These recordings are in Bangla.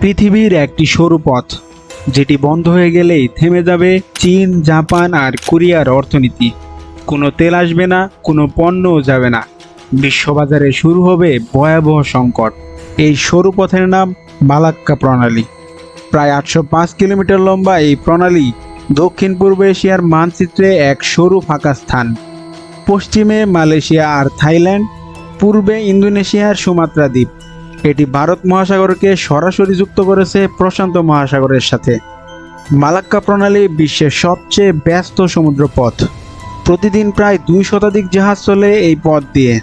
পৃথিবীর একটি সরু পথ, যেটি বন্ধ হয়ে গেলেই থেমে যাবে চীন, জাপান আর কোরিয়ার অর্থনীতি। কোনো তেল আসবে না, কোনো পণ্যও যাবে না। বিশ্ববাজারে শুরু হবে ভয়াবহ সংকট। এই সরু পথের নাম মালাক্কা প্রণালী। প্রায় আটশো পাঁচ কিলোমিটার লম্বা এই প্রণালী দক্ষিণ পূর্ব এশিয়ার মানচিত্রে এক সরু ফাঁকা স্থান। পশ্চিমে মালয়েশিয়া আর থাইল্যান্ড, পূর্বে ইন্দোনেশিয়ার সুমাত্রা দ্বীপ। এটি ভারত মহাসাগরকে সরাসরি যুক্ত করেছে প্রশান্ত মহাসাগরের সাথে। মালাক্কা প্রণালী বিশ্বের সবচেয়ে ব্যস্ত সমুদ্রপথ। প্রতিদিন প্রায় দুই শতাধিক জাহাজ চলে এই পথ দিয়ে।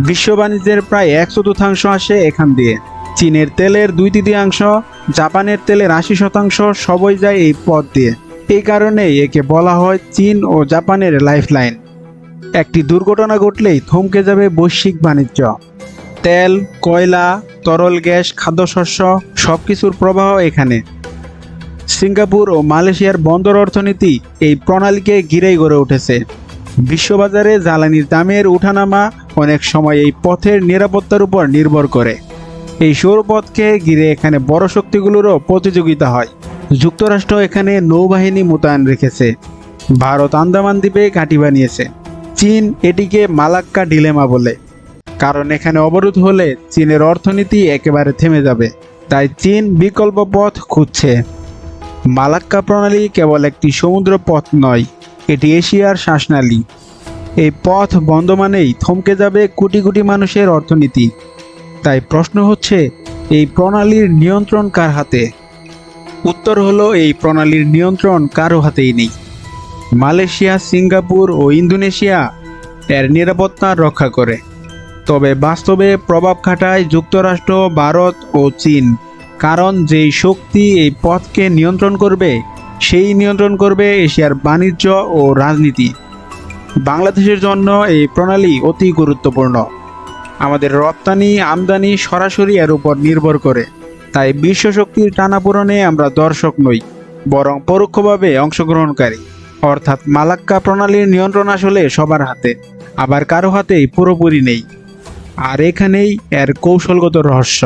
বিশ্ব বাণিজ্যের প্রায় এক চতুর্থাংশ আসে এখান দিয়ে। চীনের তেলের দুই তৃতীয়াংশ, জাপানের তেলের আশি শতাংশ সবই যায় এই পথ দিয়ে। এই কারণেই একে বলা হয় চীন ও জাপানের লাইফলাইন। একটি দুর্ঘটনা ঘটলেই থমকে যাবে বৈশ্বিক বাণিজ্য। তেল, কয়লা, তরল গ্যাস, খাদ্যশস্য সব কিছুর প্রবাহ এখানে। সিঙ্গাপুর ও মালয়েশিয়ার বন্দর অর্থনীতি এই প্রণালীকে ঘিরেই গড়ে উঠেছে। বিশ্ববাজারে জ্বালানির দামের উঠানামা অনেক সময় এই পথের নিরাপত্তার উপর নির্ভর করে। এই সৌরপথকে ঘিরে এখানে বড় শক্তিগুলোরও প্রতিযোগিতা হয়। যুক্তরাষ্ট্র এখানে নৌবাহিনী মোতায়েন রেখেছে। ভারত আন্দামান দ্বীপে ঘাঁটি বানিয়েছে। চীন এটিকে মালাক্কা ডিলেমা বলে। কারণ এখানে অবরোধ হলে চীনের অর্থনীতি একেবারে থেমে যাবে, তাই চীন বিকল্প পথ খুঁজছে। মালাক্কা প্রণালী কেবল একটি সমুদ্র পথ নয়, এটি এশিয়ার শ্বাসনালী। এই পথ বন্ধ মানেই থমকে যাবে কোটি কোটি মানুষের অর্থনীতি। তাই প্রশ্ন হচ্ছে, এই প্রণালীর নিয়ন্ত্রণ কার হাতে? উত্তর হলো, এই প্রণালীর নিয়ন্ত্রণ কারও হাতেই নেই। মালয়েশিয়া, সিঙ্গাপুর ও ইন্দোনেশিয়া এর নিরাপত্তা রক্ষা করে। তবে বাস্তবে প্রভাব খাটায় যুক্তরাষ্ট্র, ভারত ও চীন। কারণ যেই শক্তি এই পথকে নিয়ন্ত্রণ করবে, সেই নিয়ন্ত্রণ করবে এশিয়ার বাণিজ্য ও রাজনীতি। বাংলাদেশের জন্য এই প্রণালী অতি গুরুত্বপূর্ণ। আমাদের রপ্তানি আমদানি সরাসরি এর উপর নির্ভর করে। তাই বিশ্ব বিশ্বশক্তির টানাপোড়নে আমরা দর্শক নই, বরং পরোক্ষভাবে অংশগ্রহণকারী। অর্থাৎ মালাক্কা প্রণালীর নিয়ন্ত্রণ আসলে সবার হাতে, আবার কারও হাতেই পুরোপুরি নেই। আর এখানেই এর কৌশলগত রহস্য।